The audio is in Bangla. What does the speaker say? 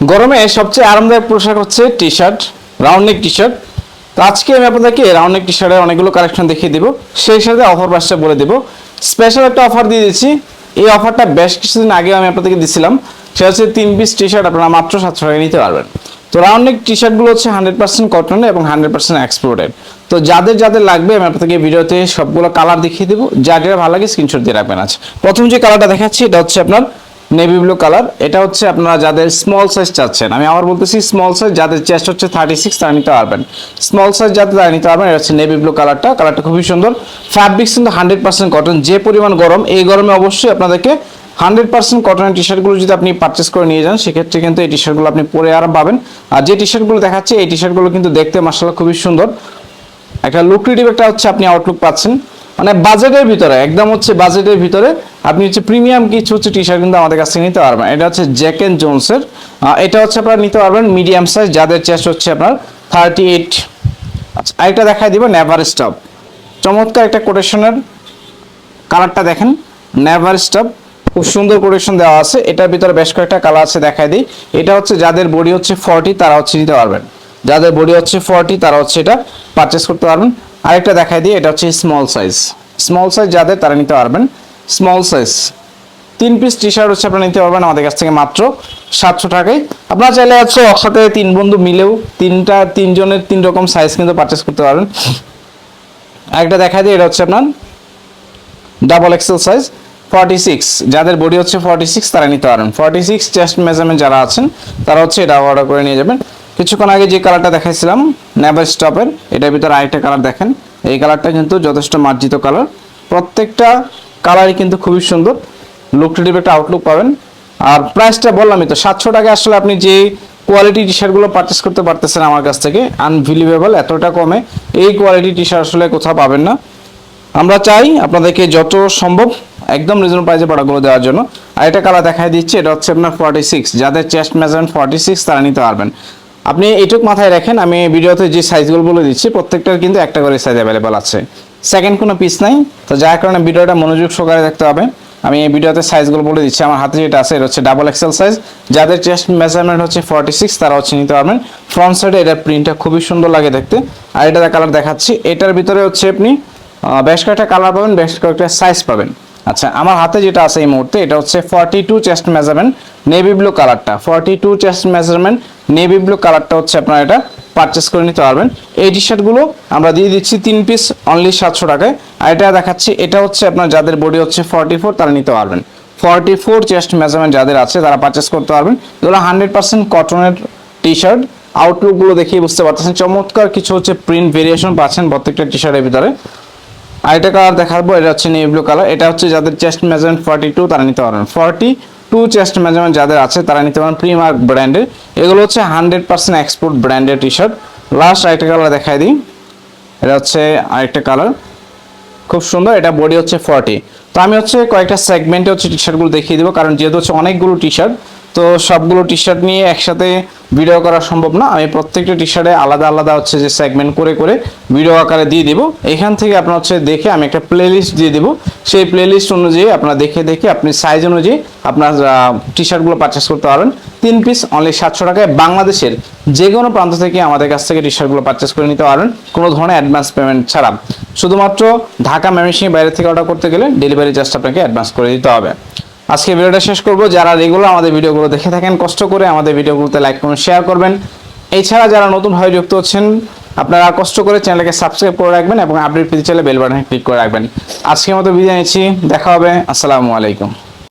গরমে সবচেয়ে আরামদায়ক পোশাক হচ্ছে T shirt round neck T shirt তো আজকে আমি আপনাদেরকে রাউন্ড নেক টি শার্টের অনেকগুলো কালেকশন দেখিয়ে দেবো। সেই সাথে অফার বাসটা বলে দেবো। স্পেশাল একটা অফার দিয়ে দিচ্ছি এই অফারটা বেশ কিছুদিন আগে আমি আপনাদেরকে দিছিলাম। সেটা হচ্ছে তিন পিস টি শার্ট আপনারা মাত্র সাতশো টাকা নিতে পারবেন। তো রাউন্ড নেক টি শার্টগুলো হচ্ছে হান্ড্রেড পার্সেন্ট কটন এবং হান্ড্রেড পার্সেন্ট এক্সপোর্টেড তো যাদের যাদের লাগবে আমি আপনাদেরকে ভিডিওতে সবগুলো কালার দেখিয়ে দেবো। যা যেটা ভালো লাগে স্ক্রিনশট দিয়ে রাখবেন আছে প্রথম যে কালারটা দেখাচ্ছি, এটা হচ্ছে আপনার নেভি ব্লু কালার এটা হচ্ছে আপনারা যাদের স্মল সাইজ চাচ্ছেন। আমি আবার বলতেছি স্মল সাইজ যাদের চেস্ট হচ্ছে থার্টি সিক্স তারা নিতে পারবেন। স্মল সাইজ যাদের, তারা নিতে পারবেন, এটা হচ্ছে নেভি ব্লু কালারটা কালারটা খুবই সুন্দর। ফ্যাব্রিক্স কিন্তু হান্ড্রেড পার্সেন্ট কটন যে পরিমাণ গরম, এই গরমে অবশ্যই আপনাদেরকে হান্ড্রেড পার্সেন্ট কটনের টি শার্টগুলো যদি আপনি পারচেস করে নিয়ে যান, সেক্ষেত্রে কিন্তু এই টি শার্টগুলো আপনি পরে আরাম পাবেন। আর যে টি শার্টগুলো দেখাচ্ছে, এই টি শার্টগুলো কিন্তু দেখতে মাসাল্লাহ খুবই সুন্দর। একটা লুক্রেটিভ একটা হচ্ছে আপনি আউটলুক পাচ্ছেন। মানে বাজেটের ভিতরে, একদম হচ্ছে বাজেটের ভিতরে, আপনি হচ্ছে প্রিমিয়াম কিছু হচ্ছে টি শার্ট কিন্তু আমাদের কাছে নিতে পারবেন। এটা হচ্ছে জ্যাক এন্ড জোনসের এটা হচ্ছে আপনারা নিতে পারবেন মিডিয়াম সাইজ যাদের চেস্ট হচ্ছে আপনার থার্টি এইট আচ্ছা আরেকটা দেখাই দিব নেভার স্টপ চমৎকার একটা কোটেশনের কালারটা দেখেন নেভার স্টপ খুব সুন্দর কোটেশন দেওয়া আছে, এটার ভিতরে বেশ কয়েকটা কালার আছে দেখাই দিই। এটা হচ্ছে যাদের বডি হচ্ছে ফর্টি তারা হচ্ছে নিতে পারবেন। যাদের বডি হচ্ছে ফর্টি তারা হচ্ছে এটা পারচেস করতে পারবেন। আরেকটা দেখাই দিই, এটা হচ্ছে স্মল সাইজ স্মল সাইজ যাদের, তারা নিতে পারবেন। স্মল সাইজ তিন পিস টি শার্ট হচ্ছে, আপনারা নিতে পারবেন আমাদের কাছ থেকে মাত্র সাতশো টাকায়। আপনারা চাইলে হচ্ছে একসাথে তিন বন্ধু মিলেও তিনটা, তিনজনের তিন রকম সাইজ কিন্তু পারচেস করতে পারবেন। আরেকটা দেখা দিই, এটা হচ্ছে আপনার double XL size forty six যাদের বডি হচ্ছে ফর্টি সিক্স তারা নিতে পারেন ফর্টি সিক্স চেস্ট মেজারমেন্ট যারা আছেন, তারা হচ্ছে এটা অর্ডার করে নিয়ে যাবেন। কিছুক্ষণ আগে যে কালারটা দেখাইছিলাম নেভার স্টপের এটার ভিতরে আরেকটা কালার দেখেন। এই কালারটা কিন্তু যথেষ্ট মার্জিত কালার প্রত্যেকটা কালারই কিন্তু খুবই সুন্দর। লুকটেটিভ একটা আউটলুক পাবেন। আর প্রাইসটা বললামই তো, সাতশো টাকা আসলে আপনি যে কোয়ালিটি টি শার্টগুলো পারচেস করতে পারতেছেন আমার কাছ থেকে আনভিলিভেবল এতটা কমে, এই কোয়ালিটি টি শার্ট আসলে কোথাও পাবেন না। আমরা চাই আপনাদেরকে যত সম্ভব একদম রিজনেবল প্রাইসে প্রোডাক্টগুলো দেওয়ার জন্য। আর এটা কালার দেখাই দিচ্ছি, এটা হচ্ছে আপনার ফর্টি সিক্স যাদের চেস্ট মেজারমেন্ট ফর্টি সিক্স তারা নিতে পারবেন। আপনি এইটুক মাথায় রাখেন, আমি ভিডিওতে যে সাইজগুলো বলে দিচ্ছি, প্রত্যেকটার কিন্তু একটা করে সাইজ অ্যাভেলেবেল আছে। সেকেন্ড কোনো পিস নাই, তো যার কারণে ভিডিওটা মনোযোগ সহকারে দেখতে হবে। আমি এই ভিডিওতে সাইজগুলো বলে দিচ্ছি, আমার হাতে যেটা আছে, এটা হচ্ছে ডাবল এক্সেল সাইজ যাদের চেস্ট মেজারমেন্ট হচ্ছে ফর্টি সিক্স তারা হচ্ছে নিতে পারবেন ফ্রন্ট সাইডে এটার প্রিন্টটা খুবই সুন্দর লাগে দেখতে। আর এটা কালার দেখাচ্ছি, এটার ভিতরে হচ্ছে আপনি বেশ কয়েকটা কালার পাবেন, বেশ কয়েকটা সাইজ পাবেন। আচ্ছা আমার হাতে যেটা আছে এই মুহূর্তে, এটা হচ্ছে forty two chest measurement navy blue কালারটা forty two chest measurement navy blue কালারটা হচ্ছে আপনারা এটা পারচেস করে নিতে পারবেন। এই টি শার্টগুলো আমরা দিয়ে দিচ্ছি তিন পিস অনলি সাতশো টাকায়। আর এটা দেখাচ্ছি, এটা হচ্ছে আপনার যাদের বডি হচ্ছে ফর্টি ফোর তারা নিতে পারবেন। ফর্টি ফোর চেস্ট মেজারমেন্ট যাদের আছে, তারা পারচেস করতে পারবেন। এগুলো হান্ড্রেড পার্সেন্ট কটনের টি শার্ট আউটলুকগুলো দেখিয়ে বুঝতে পারতেছেন। চমৎকার কিছু হচ্ছে প্রিন্ট ভেরিয়েশন পাচ্ছেন প্রত্যেকটা টি শার্টের ভিতরে। আরেকটা কালার দেখাবো, এটা হচ্ছে নেভি ব্লু কালার এটা হচ্ছে যাদের চেস্ট মেজারমেন্ট ফর্টি টু তারা নিতে পারবেন। ফর্টি টু চেস্ট মেজারমেন্ট যাদের আছে, তারা নিতে পারেন প্রিমার্ক ব্র্যান্ডের এগুলো হচ্ছে হান্ড্রেড পার্সেন্ট এক্সপোর্ট ব্র্যান্ডের টি শার্ট লাস্ট আরেকটা কালার দেখাই দিই। এটা হচ্ছে আরেকটা কালার খুব সুন্দর, এটা বডি হচ্ছে ফর্টি তো আমি হচ্ছে কয়েকটা সেগমেন্টে হচ্ছে টি শার্টগুলো দেখিয়ে দেবো, কারণ যেহেতু হচ্ছে অনেকগুলো টি শার্ট তো সবগুলো টি শার্ট নিয়ে একসাথে ভিডিও করা সম্ভব না। আমি প্রত্যেকটা টি শার্টে আলাদা আলাদা হচ্ছে যে সেগমেন্ট করে করে ভিডিও আকারে দিয়ে দেবো। এখান থেকে আপনার হচ্ছে দেখে আমি একটা প্লে লিস্ট দিয়ে দেবো। সেই প্লে লিস্ট অনুযায়ী আপনার দেখে দেখে আপনি সাইজ অনুযায়ী আপনার টি শার্টগুলো পারচেস করতে পারবেন। তিন পিস অনলি সাতশো টাকায় বাংলাদেশের যে কোনো প্রান্ত থেকে আমাদের কাছ থেকে টি শার্টগুলো পারচেস করে নিতে পারবেন। কোনো ধরনের অ্যাডভান্স পেমেন্ট ছাড়া। শুধুমাত্র ঢাকা ময়মনসিংহ বাইরে থেকে অর্ডার করতে গেলে ডেলিভারি চার্জটা আপনাকে অ্যাডভান্স করে দিতে হবে। আজকে ভিডিওটা শেষ করব। যারা রেগুলার আমাদের ভিডিওগুলো দেখে থাকেন, কষ্ট করে আমাদের ভিডিওগুলোতে লাইক করুন শেয়ার করবেন। এছাড়া যারা নতুনভাবে যুক্ত হচ্ছেন, আপনারা কষ্ট করে চ্যানেলকে সাবস্ক্রাইব করে রাখবেন এবং আপডেট পেতে চাইলে বেল বাটনে ক্লিক করে রাখবেন। আজকের মতো বিদায় নিচ্ছি, দেখা হবে, আসসালামু আলাইকুম।